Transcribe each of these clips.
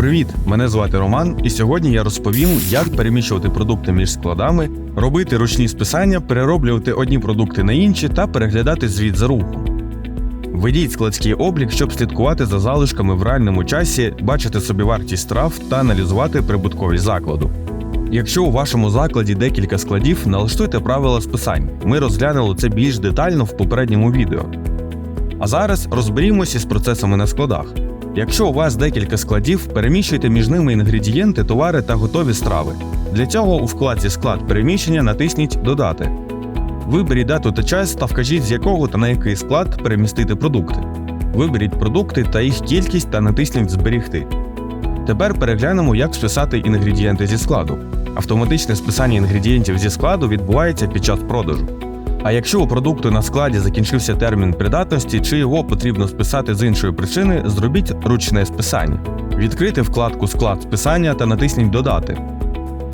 Привіт! Мене звати Роман, і сьогодні я розповім, як переміщувати продукти між складами, робити ручні списання, перероблювати одні продукти на інші та переглядати звіт за рухом. Ведіть складський облік, щоб слідкувати за залишками в реальному часі, бачити собівартість трав та аналізувати прибутковість закладу. Якщо у вашому закладі декілька складів, налаштуйте правила списань. Ми розглянули це більш детально в попередньому відео. А зараз розберімося з процесами на складах. Якщо у вас декілька складів, переміщуйте між ними інгредієнти, товари та готові страви. Для цього у вкладці Склад переміщення натисніть Додати. Виберіть дату та час та вкажіть, з якого та на який склад перемістити продукти. Виберіть продукти та їх кількість та натисніть Зберігти. Тепер переглянемо, як списати інгредієнти зі складу. Автоматичне списання інгредієнтів зі складу відбувається під час продажу. А якщо у продукту на складі закінчився термін придатності, чи його потрібно списати з іншої причини, зробіть ручне списання. Відкрити вкладку Склад списання та натисніть Додати.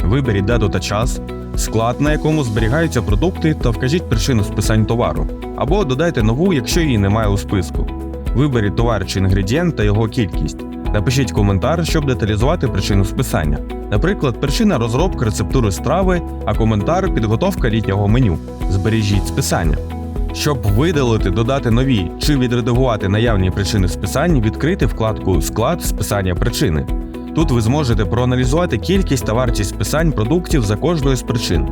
Виберіть дату та час, склад, на якому зберігаються продукти, та вкажіть причину списань товару. Або додайте нову, якщо її немає у списку. Виберіть товар чи інгредієнт та його кількість. Напишіть коментар, щоб деталізувати причину списання. Наприклад, причина розробки рецептури страви, а коментар підготовка літнього меню. Збережіть списання. Щоб видалити, додати нові чи відредагувати наявні причини списань, відкрити вкладку Склад списання причини. Тут ви зможете проаналізувати кількість та вартість списань продуктів за кожною з причин.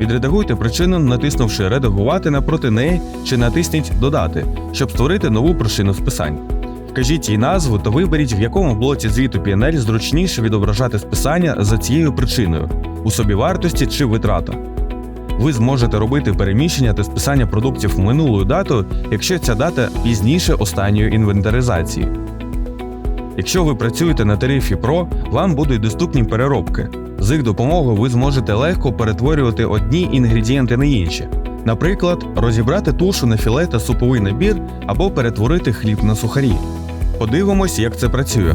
Відредагуйте причину, натиснувши Редагувати напроти неї чи натисніть Додати, щоб створити нову причину списань. Вкажіть її назву та виберіть, в якому блоці звіту PNL зручніше відображати списання за цією причиною у собівартості чи витратах. Ви зможете робити переміщення та списання продуктів в минулу дату, якщо ця дата пізніше останньої інвентаризації. Якщо ви працюєте на тарифі Pro, вам будуть доступні переробки. З їх допомогою ви зможете легко перетворювати одні інгредієнти на інші. Наприклад, розібрати тушу на філе та суповий набір або перетворити хліб на сухарі. Подивимось, як це працює.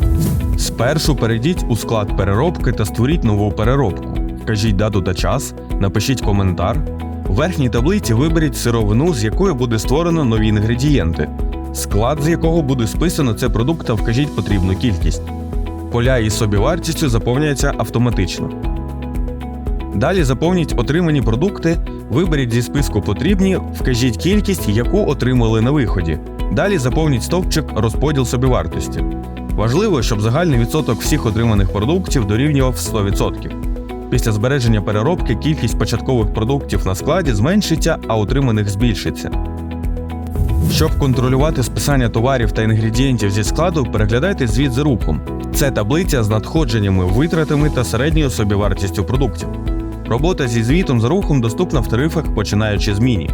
Спершу перейдіть у склад переробки та створіть нову переробку. Вкажіть дату та час, напишіть коментар. У верхній таблиці виберіть сировину, з якої буде створено нові інгредієнти, склад, з якого буде списано цей продукт та вкажіть потрібну кількість. Поля із собівартістю заповняються автоматично. Далі заповніть отримані продукти, виберіть зі списку потрібні, вкажіть кількість, яку отримали на виході. Далі заповніть стовпчик розподіл собівартості. Важливо, щоб загальний відсоток всіх отриманих продуктів дорівнював 100%. Після збереження переробки кількість початкових продуктів на складі зменшиться, а отриманих збільшиться. Щоб контролювати списання товарів та інгредієнтів зі складу, переглядайте звіт за рухом. Це таблиця з надходженнями, витратами та середньою собівартістю продуктів. Робота зі звітом за рухом доступна в тарифах, починаючи з міні.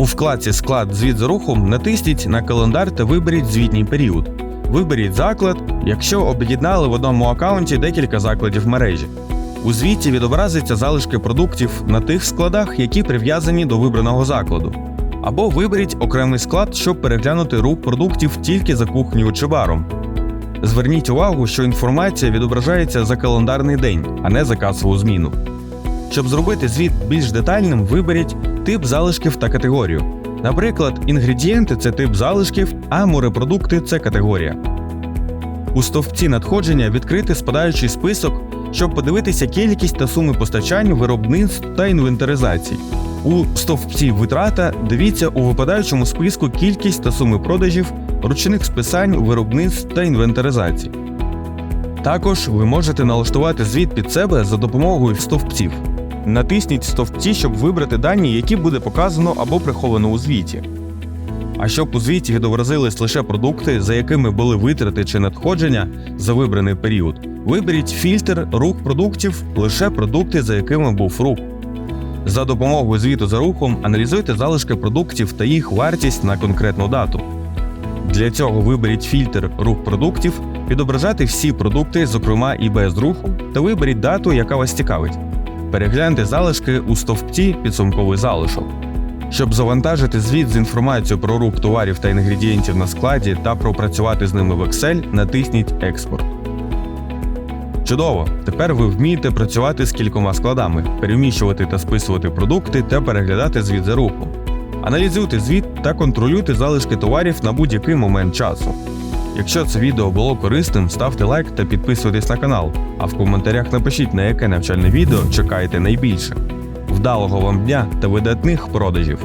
У вкладці Склад звіт за рухом натисніть на календар та виберіть звітній період. Виберіть заклад, якщо об'єднали в одному аккаунті декілька закладів мережі. У звіті відобразиться залишки продуктів на тих складах, які прив'язані до вибраного закладу. Або виберіть окремий склад, щоб переглянути рух продуктів тільки за кухнею чи баром. Зверніть увагу, що інформація відображається за календарний день, а не за касову зміну. Щоб зробити звіт більш детальним, виберіть тип залишків та категорію. Наприклад, інгредієнти це тип залишків, а морепродукти це категорія. У стовпці надходження відкрити спадаючий список, щоб подивитися кількість та суми постачань, виробництв та інвентаризацій. У стовпці витрата дивіться у випадаючому списку кількість та суми продажів, ручних списань, виробництв та інвентаризацій. Також ви можете налаштувати звіт під себе за допомогою стовпців. Натисніть стовпці, щоб вибрати дані, які буде показано або приховано у звіті. А щоб у звіті відобразились лише продукти, за якими були витрати чи надходження за вибраний період, виберіть фільтр рух продуктів лише продукти, за якими був рух. За допомогою звіту за рухом аналізуйте залишки продуктів та їх вартість на конкретну дату. Для цього виберіть фільтр рух продуктів, відображати всі продукти, зокрема і без руху, та виберіть дату, яка вас цікавить. Перегляньте залишки у стовпці підсумковий залишок. Щоб завантажити звіт з інформацією про рух товарів та інгредієнтів на складі та пропрацювати з ними в Excel, натисніть Експорт. Чудово! Тепер ви вмієте працювати з кількома складами, переміщувати та списувати продукти та переглядати звіт за рухом. Аналізуйте звіт та контролюйте залишки товарів на будь-який момент часу. Якщо це відео було корисним, ставте лайк та підписуйтесь на канал, а в коментарях напишіть на яке навчальне відео чекаєте найбільше. Вдалого вам дня та видатних продажів!